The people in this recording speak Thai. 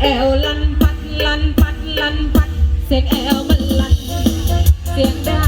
แอลลันปัดลันปัดลันปัด เสียงแอลมันลัน เสียงดา